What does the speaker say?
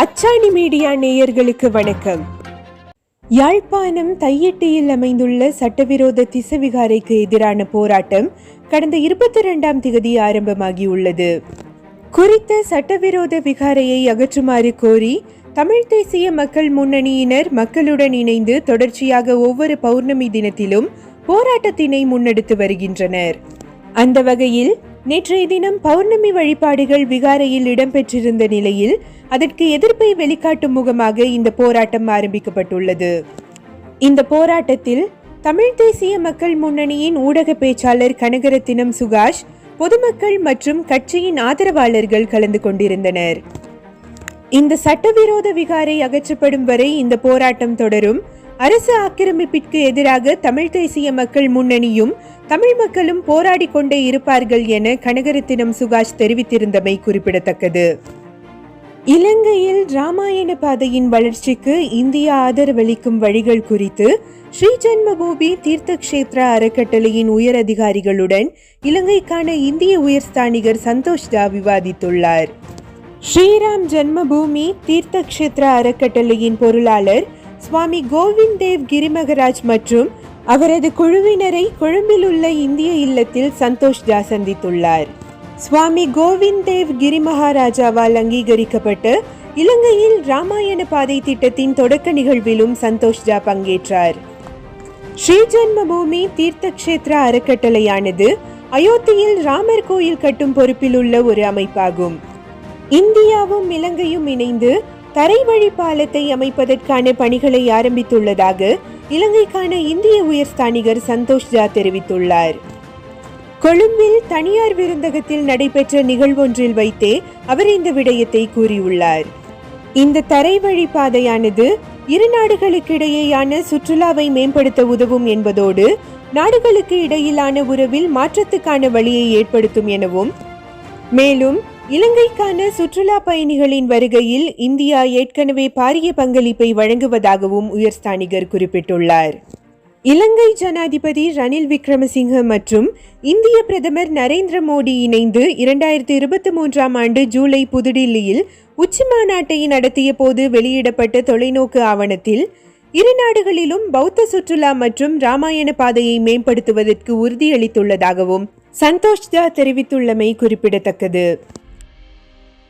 அச்சாணி மீடியா நேயர்களுக்கு வணக்கம். யாழ்ப்பாணம் தையெட்டியில் அமைந்துள்ள சட்டவிரோத திசவிகாரைக்கு எதிரான போராட்டம் கடந்த இருபத்தி இரண்டாம் திகதி ஆரம்பமாகியுள்ளது. குறித்த சட்டவிரோத விகாரையை அகற்றுமாறு கோரி தமிழ் தேசிய மக்கள் முன்னணியினர் மக்களுடன் இணைந்து தொடர்ச்சியாக ஒவ்வொரு பௌர்ணமி தினத்திலும் போராட்டத்தினை முன்னெடுத்து வருகின்றனர். அந்த வகையில் நேற்றைய தினம் பௌர்ணமி வழிபாடுகள் விகாரையில் இடம்பெற்றிருந்த நிலையில் அதற்கு எதிர்ப்பை வெளிக்காட்டும் முகமாக இந்த போராட்டம் ஆரம்பிக்கப்பட்டுள்ளது. இந்த போராட்டத்தில் தமிழ் தேசிய மக்கள் முன்னணியின் ஊடக பேச்சாளர் கனகரத்தினம் சுகாஷ் பொதுமக்கள் மற்றும் கட்சியின் ஆதரவாளர்கள் கலந்து கொண்டிருந்தனர். இந்த சட்டவிரோத விகாரை அகற்றப்படும் வரை இந்த போராட்டம் தொடரும். அரசு ஆக்கிரமிப்பிற்கு எதிராக தமிழ் தேசிய மக்கள் முன்னணியும் தமிழ் மக்களும் போராடி கொண்டே இருப்பார்கள் என கனகரத்தினம் சுகாஷ் தெரிவித்திருந்தமை குறிப்பிடத்தக்கது. இலங்கையில் ராமாயண பாதையின் வளர்ச்சிக்கு இந்தியா ஆதரவளிக்கும் வழிகள் குறித்து ஸ்ரீ ஜென்மபூமி தீர்த்த கஷேத்ரா அறக்கட்டளையின் உயர் அதிகாரிகளுடன் இலங்கைக்கான இந்திய உயர்ஸ்தானிகர் சந்தோஷ் ஜா விவாதித்துள்ளார். ஸ்ரீராம் ஜென்மபூமி தீர்த்த கஷேத்ரா அறக்கட்டளையின் பொருளாளர் சுவாமி கோவிந்த் தேவ் கிரிமகராஜ் மற்றும் அவரது குழுவினரை கொழும்பில் உள்ள இந்திய இல்லத்தில் சந்தோஷ் ஜா சந்தித்துள்ளார். சுவாமி கோவிந்த் தேவ் கிரிமகாராஜாவால் அங்கீகரிக்கப்பட்டு இலங்கையில் ராமாயண பாதை திட்டத்தின் தொடக்க நிகழ்விலும் சந்தோஷ் ஜா பங்கேற்றார். ஸ்ரீ ஜென்மபூமி தீர்த்த கஷேத்ரா அறக்கட்டளையானது அயோத்தியில் ராமர் கோயில் கட்டும் பொறுப்பில் உள்ள ஒரு அமைப்பாகும். இந்தியாவும் இலங்கையும் இணைந்து தரைவழி பாலத்தை அமைப்பதற்கான பணிகளை ஆரம்பித்துள்ளதாக இலங்கைக்கான இந்திய உயர்ஸ்தானிகர் சந்தோஷ் ஜா தெரிவித்துள்ளார். கொழும்பில் தனியார் விருந்தகத்தில் நடைபெற்ற நிகழ்வொன்றில் வைத்தே அவர் இந்த விடயத்தை கூறியுள்ளார். இந்த தரைவழி பாதையானது இரு நாடுகளுக்கிடையேயான சுற்றுலாவை மேம்படுத்த உதவும் என்பதோடு நாடுகளுக்கு இடையிலான உறவில் மாற்றத்துக்கான வழியை ஏற்படுத்தும் எனவும் மேலும் இலங்கைக்கான சுற்றுலா பயணிகளின் வருகையில் இந்தியா ஏற்கனவே பாரிய பங்களிப்பை வழங்குவதாகவும் உயர்ஸ்தானிகர் குறிப்பிட்டுள்ளார். இலங்கை ஜனாதிபதி ரணில் விக்ரமசிங்க மற்றும் இந்திய பிரதமர் நரேந்திர மோடி இணைந்து இரண்டாயிரத்தி இருபத்தி மூன்றாம் ஆண்டு ஜூலை புதுடில்லியில் உச்சி மாநாட்டை நடத்திய போது வெளியிடப்பட்ட தொலைநோக்கு ஆவணத்தில் இரு நாடுகளிலும் பௌத்த சுற்றுலா மற்றும் ராமாயண பாதையை மேம்படுத்துவதற்கு உறுதியளித்துள்ளதாகவும் சந்தோஷ்தா தெரிவித்துள்ளமை குறிப்பிடத்தக்கது.